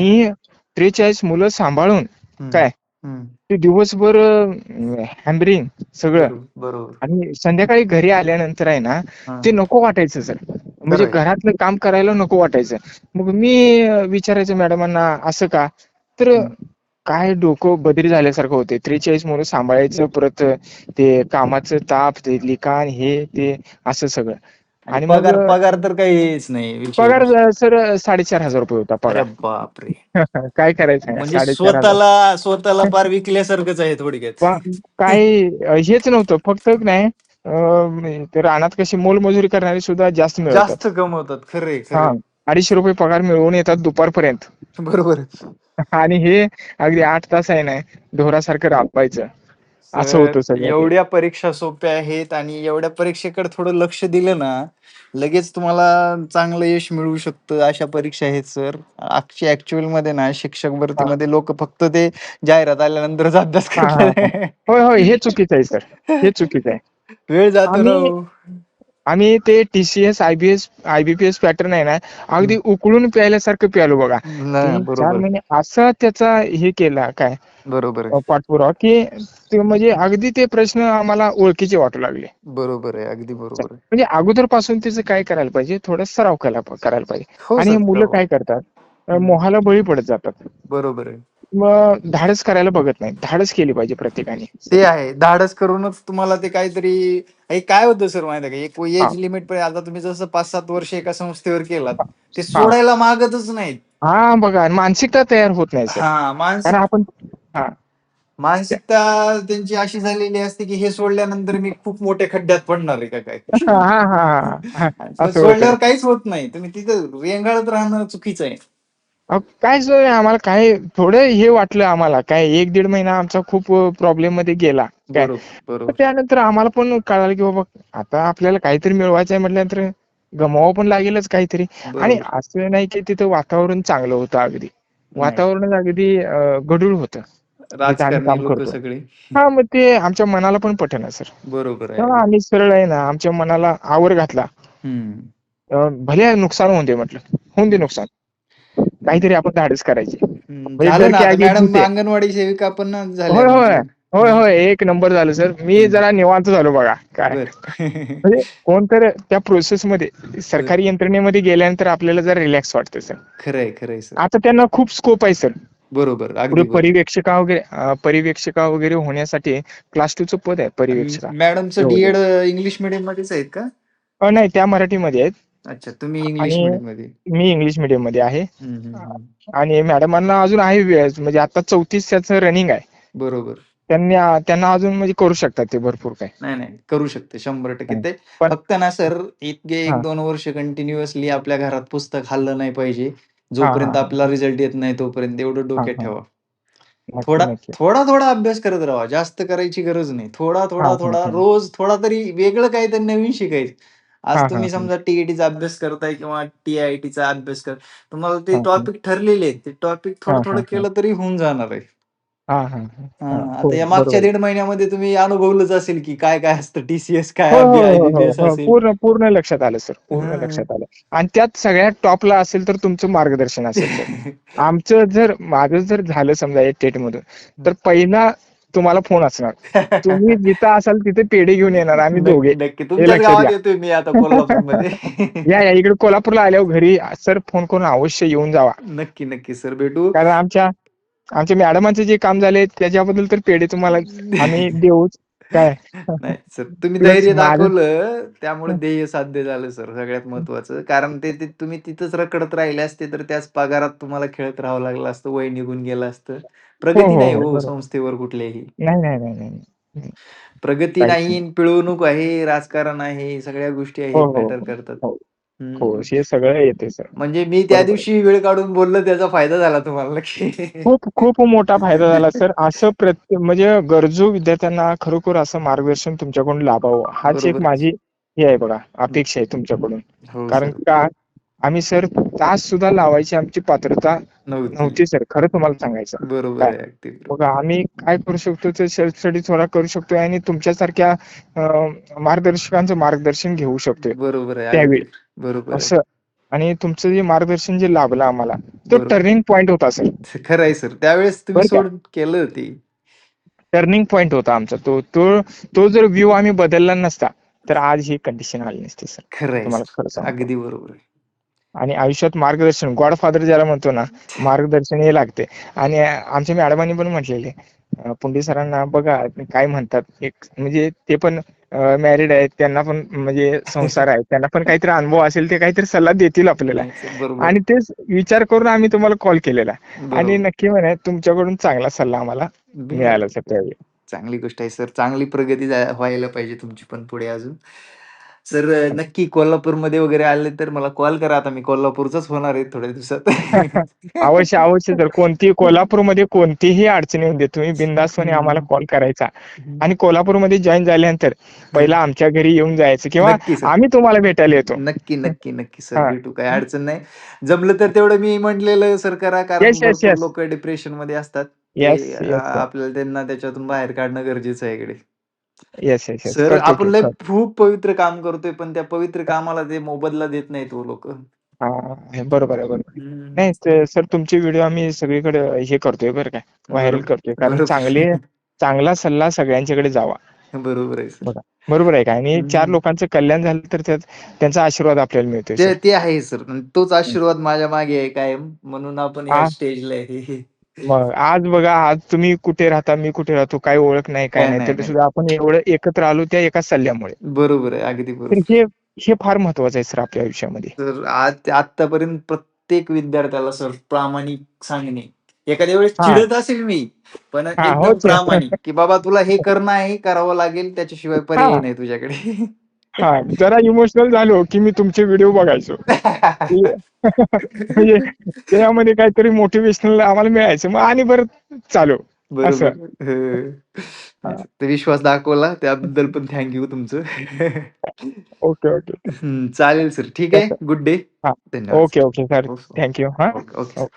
मी त्रेचाळीस मुलं सांभाळून काय? ते दिवसभर हॅम्बरिंग सगळं. बरोबर. आणि संध्याकाळी घरी आल्यानंतर आहे ना. ते नको वाटायचं सर. म्हणजे. घरातलं काम करायला नको वाटायचं. मग मी विचारायचं मॅडमांना असं का? तर. काय डोकं बदरी झाल्यासारखं होते. त्रेचाळीस मुलं सांभाळायचं परत ते कामाचं ताप ते लिखाण हे ते असं सगळं. आणि मग पगार पगार तर काही हेच नाही विषय. पगार सर साडेचार हजार रुपये होता अरे पगार बापरे. काय करायचं? म्हणजे साडेचार हजार. स्वतःला स्वतःला पार विकल्यासारखंच आहे थोडक्यात. काही अं, हेच नव्हतं फक्त नाही अं, ते रानात कशी मोलमजुरी करणारे सुद्धा जास्त जास्त कमवतात खरे हा अडीचशे रुपये पगार मिळवून येतात दुपारपर्यंत. बरोबर. आणि हे अगदी आठ तास आहे ना ढोरासारखं राबायचं. असं होतं सगळं. एवढ्या परीक्षा सोप्या आहेत आणि एवढ्या परीक्षेकडे थोडं लक्ष दिलं ना लगेच तुम्हाला चांगलं यश मिळू शकतं अशा परीक्षा आहेत सर. ऍक्च्युअलमध्ये ना शिक्षक भरतीमध्ये लोक फक्त ते जाहिरात आल्यानंतरच अभ्यास करतात. होय होय. हे चुकीचं आहे सर. हे चुकीचं आहे. वेळ जातो आम्ही- राव आम्ही ते टीसीएस आयबीएस आयबीपीएस पॅटर्न आहे ना अगदी उकळून प्यायल्यासारखं प्यालो बघा. चार बरोबर. महिने असं त्याचा हे केला काय? बरोबर पाठपुरावा की ते म्हणजे अगदी ते प्रश्न आम्हाला ओळखीचे वाटू लागले. बरोबर आहे अगदी बरोबर म्हणजे अगोदरपासून त्याचं काय करायला पाहिजे? थोडा सराव करायला करायला पाहिजे. हो आणि मुलं. काय करतात. मोहाला बळी पडत जातात. बरोबर आहे. धाडस करायला बघत नाही. धाडस केली पाहिजे प्रत्येकाने. ते आहे. धाडस करूनच तुम्हाला ते काहीतरी हे काय होतं सर माहिती का? एक एज लिमिट पण आता तुम्ही जसं पाच सात वर्ष एका संस्थेवर केलात ते सोडायला मागतच नाहीत. हा बघा. मानसिकता तयार होत नाही हा मानसिक आपण मानसिकता त्यांची अशी झालेली असते की हे सोडल्यानंतर मी खूप मोठ्या खड्ड्यात पडणार आहे का काय? सोडल्यावर. काहीच होत नाही. तुम्ही तिथं रेंगाळत राहणं चुकीचं आहे. काय सोय आम्हाला काय थोडं हे वाटलं आम्हाला. काय एक दीड महिना आमचा खूप प्रॉब्लेममध्ये गेला. काय? त्यानंतर आम्हाला पण कळालं की बाबा आता आपल्याला काहीतरी मिळवायचं आहे म्हटल्यानंतर गमवावं पण लागेलच काहीतरी. आणि. असं नाही की तिथं वातावरण चांगलं होतं अगदी. वातावरण अगदी अं, गढूळ होतं. सगळे. हा मग ते आमच्या मनाला पण पटेना सर. बरोबर आम्ही सरळ आहे ना आमच्या मनाला आवर घातला. भले नुकसान होऊन दे म्हटलं. होऊन दे नुकसान. काहीतरी आपण धाडस करायची हम्म. म्हणजे. अंगणवाडी सेविका पण होय होय. होय होय एक नंबर झालं सर मी. जरा निवांत झालो बघा काय म्हणजे कोणतर त्या प्रोसेस मध्ये सरकारी यंत्रणेमध्ये गेल्यानंतर आपल्याला जरा रिलॅक्स वाटतं सर खरंय खरंय सर आता त्यांना खूप स्कोप आहे सर बरोबर. परिवेक्षका वगैरे परिवेक्षका वगैरे होण्यासाठी क्लास टू चं पद आहे परिवेक्षका मॅडमचं. डीएड इंग्लिश मिडियम मध्येच आहेत का नाही त्या मराठीमध्ये आहेत अच्छा तुम्ही इंग्लिश आणि- मिडियममध्ये मी इंग्लिश मीडियममध्ये आहे हम्म, हम्म, हम्म. आणि मॅडमांना अजून आहे वेळ म्हणजे आता चौतीस त्याचं रनिंग आहे बरोबर त्यांनी त्यांना अजून म्हणजे करू शकतात ते भरपूर काय नाही नाही करू शकते शंभर टक्के ते पण- फक्त ना सर इतके एक हा. दोन वर्ष कंटिन्युअसली आपल्या घरात पुस्तक हल्लं नाही पाहिजे जोपर्यंत हा. आपला रिझल्ट येत नाही तोपर्यंत एवढं डोक्यात हा. ठेवा नक्की, थोडा नक्की. थोडा थोडा अभ्यास करत राहा जास्त करायची गरज नाही थोडा थोडा हा, थोडा हा. रोज थोडा तरी वेगळं काहीतरी नवीन शिकायचं आज तुम्ही. समजा टीईटीचा अभ्यास करताय किंवा टीआयटीचा अभ्यास कर तुम्हाला ते. टॉपिक ठरलेले आहेत ते टॉपिक थोडं थोडं. केलं तरी होऊन जाणार आहे आता या मागच्या. दीड महिन्यामध्ये तुम्ही अनुभवलंच असेल की काय काय असतं टीसीएस काय हो, हो, हो, पूर्ण पूर्ण लक्षात आलं सर पूर्ण. लक्षात आलं आणि त्यात सगळ्यात टॉपला असेल तर तुमचं मार्गदर्शन असेल आमचं जर माझं जर झालं समजा एक टेट मधून तर पहिला तुम्हाला फोन असणार. तुम्ही जिथं असाल तिथे पेढे घेऊन येणार आम्ही दोघे. या या इकडे कोल्हापूरला आल्यावर घरी सर फोन करून अवश्य येऊन जावा. नक्की नक्की सर भेटू. कारण आमच्या आमच्या मॅडमांचे जे काम झाले त्याच्याबद्दल तर पेढे तुम्हाला आम्ही देऊच. काय? नाही सर तुम्ही धैर्य माझं- दाखवलं त्यामुळे ध्येय साध्य झालं सर सगळ्यात महत्वाचं. कारण ते ते तुम्ही तिथंच रखडत राहिले असते तर त्याच पगारात तुम्हाला खेळत राहावं लागलं असतं वय निघून गेलं असतं. प्रगती हो, नाही हो, हो बरोबर. संस्थेवर कुठल्याही. नाही नाही नाही नाही प्रगती काहीच नाही पिळवणूक आहे राजकारण आहे सगळ्या गोष्टी हो, आहेत हो, मॅटर हो, करतात. हो. हो हे सगळं येते सर. म्हणजे मी त्या बरोबर. दिवशी वेळ काढून बोललो त्याचा फायदा झाला तुम्हाला खूप खूप मोठा फायदा झाला सर. असं प्रत्येक म्हणजे गरजू विद्यार्थ्यांना खरोखर असं मार्गदर्शन तुमच्याकडून लाभावं हाच एक बरोबर. माझी हे आहे बघा अपेक्षा आहे तुमच्याकडून. हो कारण सर. का आम्ही सर तास सुद्धा लावायची आमची पात्रता नव्हती. नव्हती सर. खरं तुम्हाला सांगायचं. बरोबर काय? आहे अगदी बरोबर. बघा आम्ही काय करू शकतो ते सेल्फ स्टडी थोडा करू शकतोय आणि तुमच्यासारख्या अं, मार्गदर्शकांचं मार्गदर्शन घेऊ शकतोय. बरोबर आहे त्यावेळी. अगदी. बरोबर आहे. असं. आणि तुमचं जे मार्गदर्शन जे लाभलं आम्हाला तो बरोबर. टर्निंग पॉईंट होता सर. खरं आहे सर. त्यावेळेस तुम्ही बरं? सोड केलं ते टर्निंग पॉईंट होता आमचा. तो तो तो जर व्ह्यू आम्ही बदलला नसता तर आज ही कंडिशन आली नसती सर. खरं आहे तुम्हाला. खरं सांगतो. अगदी बरोबर आहे. आणि आयुष्यात मार्गदर्शन गॉडफादर ज्याला म्हणतो ना मार्गदर्शन हे लागते. आणि आमच्या मॅडमांनी पण म्हटलेले अं, पुंडे सरांना बघा काय म्हणतात एक म्हणजे ते पण मॅरिड आहेत त्यांना पण म्हणजे संसार आहे. त्यांना पण काहीतरी अनुभव असेल ते काहीतरी सल्ला देतील आपल्याला. sir, बरोबर. आणि तेच विचार करून आम्ही तुम्हाला कॉल केलेला. आणि. नक्की म्हणे तुमच्याकडून चांगला सल्ला आम्हाला मिळाला सर त्यावेळी चांगली गोष्ट आहे सर. चांगली प्रगती व्हायला पाहिजे तुमची पण पुढे अजून. सर नक्की कोल्हापूरमध्ये वगैरे आले तर मला कॉल करा. आता मी कोल्हापूरचाच होणार आहे थोड्या दिवसात. अवश्य अवश्य. जर कोणती कोल्हापूरमध्ये कोणतीही अडचणी दे तुम्ही बिंदास्तपणे आम्हाला कॉल करायचा. आणि कोल्हापूरमध्ये जॉईन झाल्यानंतर पहिला आमच्या घरी येऊन जायचं किंवा सर. आम्ही तुम्हाला भेटायला येतो. नक्की नक्की नक्की सर. भेटू. काही अडचण नाही. जमलं तर तेवढं मी म्हटलेलं सर करा कारण. लोक डिप्रेशनमध्ये असतात. आपल्याला त्यांना त्याच्यातून बाहेर काढणं गरजेचं आहे इकडे. येस येस येस सर आपण लय खूप पवित्र काम करतोय पण त्या पवित्र कामाला ते मोबदला देत नाहीत वो लोक बरोबर आहे बरोबर नाही ते- सर तुमचे व्हिडिओ आम्ही सगळीकडे हे करतोय बरं काय व्हायरल बरोबर. करतोय कारण बरोबर. चांगले चांगला सल्ला सगळ्यांच्याकडे जावा बरोबर आहे सर बघा. बरोबर आहे का आणि. चार लोकांचं कल्याण झालं तर त्यात त्यांचा आशीर्वाद आपल्याला मिळतोय ते सर. ते आहे सर तोच आशीर्वाद माझ्या मागे आहे कायम म्हणून आपण या हा. स्टेजला आहे मग आज बघा आज तुम्ही कुठे राहता मी कुठे राहतो काय ओळख नाही काय नाही तरी. सुद्धा आपण एवढं एकत्र आलो त्या एका सल्ल्यामुळे बरोबर आहे अगदी बरोबर हे हे फार महत्वाचं आहे सर आपल्या आयुष्यामध्ये तर आज आतापर्यंत प्रत्येक विद्यार्थ्याला सर प्रामाणिक सांगणे एखाद्या वेळेस. चिडत असेल मी पण हा, एकदम. प्रामाणिक की बाबा तुला हे करणं आहे करावं लागेल त्याच्याशिवाय पर्याय. नाही तुझ्याकडे हा जरा इमोशनल झालो की मी तुमचे व्हिडिओ बघायचो म्हणजे त्यामध्ये काहीतरी मोटिवेशनल आम्हाला मिळायचं. मग आणि परत चालू. बरोबर. हं. हा. विश्वास दाखवला त्याबद्दल पण थँक्यू तुमचं. Okay okay. हं, चालेल सर ठीक आहे. गुड डे हा. Okay okay. सर हो, हो. थँक्यू हा. Okay okay. सर